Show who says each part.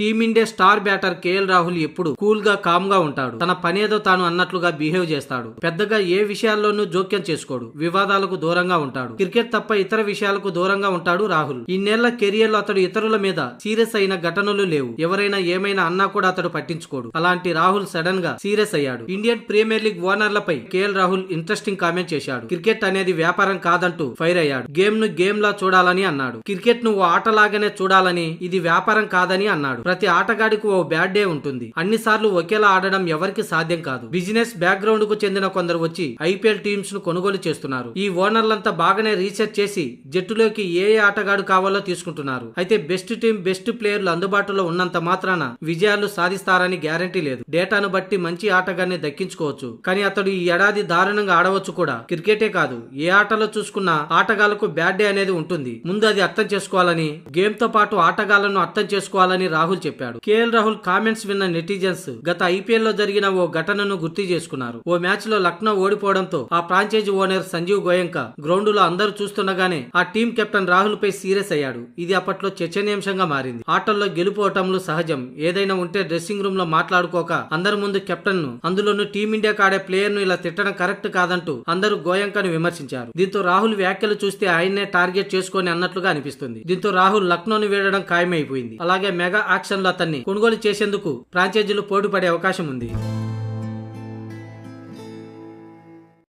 Speaker 1: Team India star batter KL Rahul ఎప్పుడు కూల్గా కామ్గా ఉంటాడు. తన పనేదో తాను అన్నట్లుగా బిహేవ్ చేస్తాడు. పెద్దగా ఏ విషయాల్లోనూ జోక్యం చేసుకోడు. వివాదాలకు దూరంగా ఉంటాడు. క్రికెట్ తప్ప ఇతర విషయాలకు దూరంగా ఉంటాడు రాహుల్. ఇన్నేళ్ళ కెరియర్లో అతడు ఇతరుల మీద సీరియస్ అయిన ఘటనలు లేవు. ఎవరైనా ఏమైనా అన్నా కూడా అతడు పట్టించుకోడు. అలాంటి రాహుల్ సడన్గా సీరియస్ అయ్యాడు. ఇండియన్ ప్రీమియర్ లీగ్ ఓనర్లపై కేఎల్ రాహుల్ ఇంట్రెస్టింగ్ కామెంట్ చేశాడు. క్రికెట్ అనేది వ్యాపారం కాదంటూ ఫైర్ అయ్యాడు. గేమ్ను గేమ్ లా చూడాలని అన్నాడు. క్రికెట్ను ఓ ఆటలాగానే చూడాలని ఇది వ్యాపారం కాదని అన్నాడు. ప్రతి ఆటగాడికి ఓ బ్యాడ్ డే ఉంటుంది. అన్ని సార్లు ఒకేలా ఆడడం ఎవరికి సాధ్యం కాదు. బిజినెస్ బ్యాక్గ్రౌండ్కు చెందిన కొందరు వచ్చి ఐపీఎల్ టీమ్స్ను కొనుగోలు చేస్తున్నారు. ఈ ఓనర్లంతా బాగానే రీసెర్చ్ చేసి జట్టులోకి ఏ ఏ ఆటగాడు కావాలో తీసుకుంటున్నారు. అయితే బెస్ట్ టీం బెస్ట్ ప్లేయర్లు అందుబాటులో ఉన్నంత మాత్రాన విజయాలు సాధిస్తారని గ్యారంటీ లేదు. డేటాను బట్టి మంచి ఆటగాన్ని దక్కించుకోవచ్చు. కానీ అతడు ఈ ఏడాది దారుణంగా ఆడవచ్చు కూడా. క్రికెటే కాదు. ఏ ఆటలో చూసుకున్నా ఆటగాళ్ళకు బ్యాడ్ డే అనేది ఉంటుంది. ముందు అది అర్థం చేసుకోవాలని గేమ్తో పాటు ఆటగాళ్ళను అర్థం చేసుకోవాలని రాహుల్ చెప్పాడు. కేఎల్ రాహుల్ కామెంట్స్ విన్న నెటిజన్స్ గత ఐపీఎల్లో జరిగిన ఓ ఘటనను గుర్తు చేసుకున్నారు. ఓ మ్యాచ్లో లక్నో ఓడిపోవడంతో ఆ ఫ్రాంచైజీ ఓనర్ సంజీవ్ గోయంక గ్రౌండ్లో అందరూ చూస్తుండగానే ఆ టీం కెప్టెన్ రాహుల్ పై సీరియస్ అయ్యాడు. ఇది అప్పట్లో చర్చనీయాంశంగా మారింది. ఆటల్లో గెలుపోవటంలో సహజం. ఏదైనా ఉంటే డ్రెస్సింగ్ రూమ్లో మాట్లాడుకోక అందరి ముందు కెప్టెన్ను అందులోనూ టీమిండియాకు ఆడే ప్లేయర్ను ఇలా తిట్టడం కరెక్ట్ కాదంటూ అందరూ గోయంకను విమర్శించారు. దీంతో రాహుల్ వ్యాఖ్యలు చూస్తే ఆయన్నే టార్గెట్ చేసుకొని అన్నట్లుగా అనిపిస్తుంది. దీంతో రాహుల్ లక్నోని వీడడం ఖాయమైపోయింది. అలాగే మెగా ఆక్షన్ ఆక్షన్లో అతన్ని కొనుగోలు చేసేందుకు ఫ్రాంచైజీలు పోటీపడే అవకాశం ఉంది.